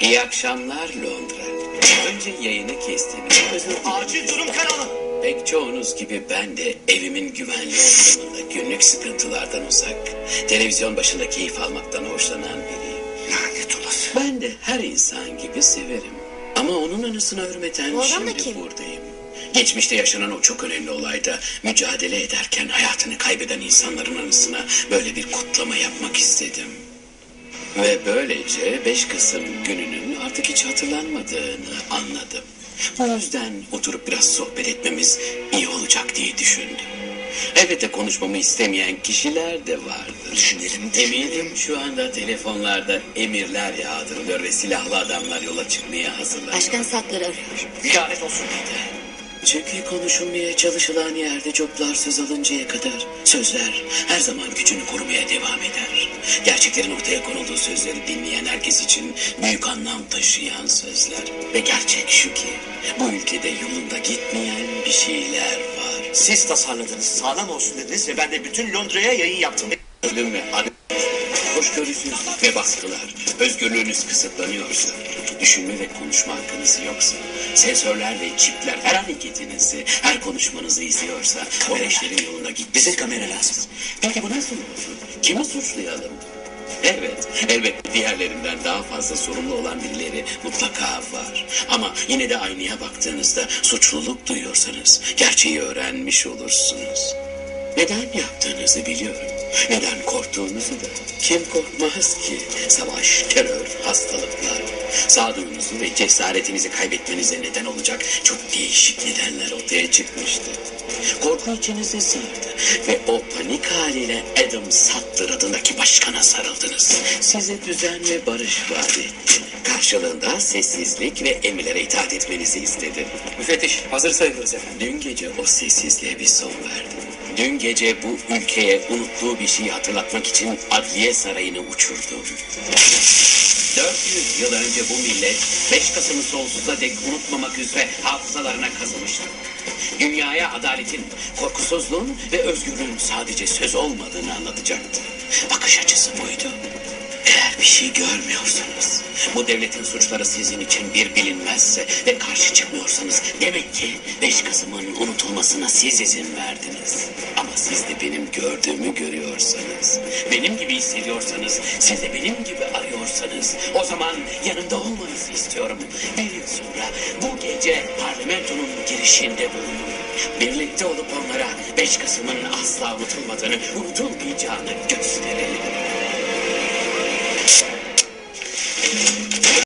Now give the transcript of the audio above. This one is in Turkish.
İyi akşamlar Londra. Önce yayını özür dilerim. Acil durum kanalı. Pek çoğunuz gibi ben de evimin güvenli ortamında günlük sıkıntılardan uzak, televizyon başında keyif almaktan hoşlanan biriyim. Lanet olası. Ben de her insan gibi severim. Ama onun anısına hürmeten Bu adam da şimdi kim? buradayım. Geçmişte yaşanan o çok önemli olayda mücadele ederken hayatını kaybeden insanların anısına böyle bir kutlama yapmak istedim. Ve böylece 5 Kasım gününün artık hiç hatırlanmadığını anladım. O yüzden oturup biraz sohbet etmemiz iyi olacak diye düşündüm. Elbette konuşmamı istemeyen kişiler de vardır. Düşünelim, Eminim şu anda telefonlarda emirler yağdırılıyor ve silahlı adamlar yola çıkmaya hazırlar. Başkan Sattler arıyor. Lanet olsun. Çünkü konuşulmaya çalışılan yerde coplar söz alıncaya kadar sözler her zaman gücünü korumaya devam eder. Gerçeklerin ortaya konulduğu sözleri dinleyen herkes için büyük anlam taşıyan sözler. Ve gerçek şu ki bu ülkede yolunda gitmeyen bir şeyler var. Siz tasarladınız, sağlam olsun dediniz ve ben de bütün Londra'ya yayın yaptım. Ölüm ve adı hoşgörüsüzlük ve baskılar, özgürlüğünüz kısıtlanıyorsa, düşünme ve konuşma hakkınız yoksa, sensörler ve çipler her hareketinizi, her konuşmanızı izliyorsa, o yoluna git. Bize kamera lazım. Peki bu nasıl olsun? Kimi suçlayalım? Evet, elbette diğerlerinden daha fazla sorumlu olan birileri mutlaka var. Ama yine de aynaya baktığınızda suçluluk duyuyorsanız gerçeği öğrenmiş olursunuz. Neden yaptığınızı biliyorum. Neden korktuğunuzu da. Kim korkmaz ki? Savaş, terör, hastalıklar. Sağduyunuzu ve cesaretinizi kaybetmenize neden olacak çok değişik nedenler ortaya çıkmıştı. Korku içinizi sardı ve o panik haliyle Adam Sattler adındaki başkana sarıldınız. Size düzen ve barış vaat etti. Karşılığında sessizlik ve emirlere itaat etmenizi istedi. Müfettiş hazır sayılırız efendim. Dün gece o sessizliğe bir son verdi. Dün gece bu ülkeye unuttuğu bir şeyi hatırlatmak için Adliye Sarayı'nı uçurdu. 400 yıl önce bu millet 5 Kasım'ı sonsuza dek unutmamak üzere hafızalarına kazımıştı. Dünyaya adaletin, korkusuzluğun ve özgürlüğün sadece söz olmadığını anlatacaktı. Bakış açısı buydu. Eğer bir şey görmüyorsanız, bu devletin suçları sizin için bir bilinmezse ve karşı çıkmıyorsanız demek ki 5 Kasım'ın unutulmasına siz izin verdiniz. Ama siz de benim gördüğümü görüyorsanız, benim gibi hissediyorsanız, siz de benim gibi arıyorsanız o zaman yanımda olmanızı istiyorum. Bir yıl sonra bu gece parlamentonun girişinde bulunun. Birlikte olup onlara 5 Kasım'ın asla unutulmadığını, unutulmayacağını.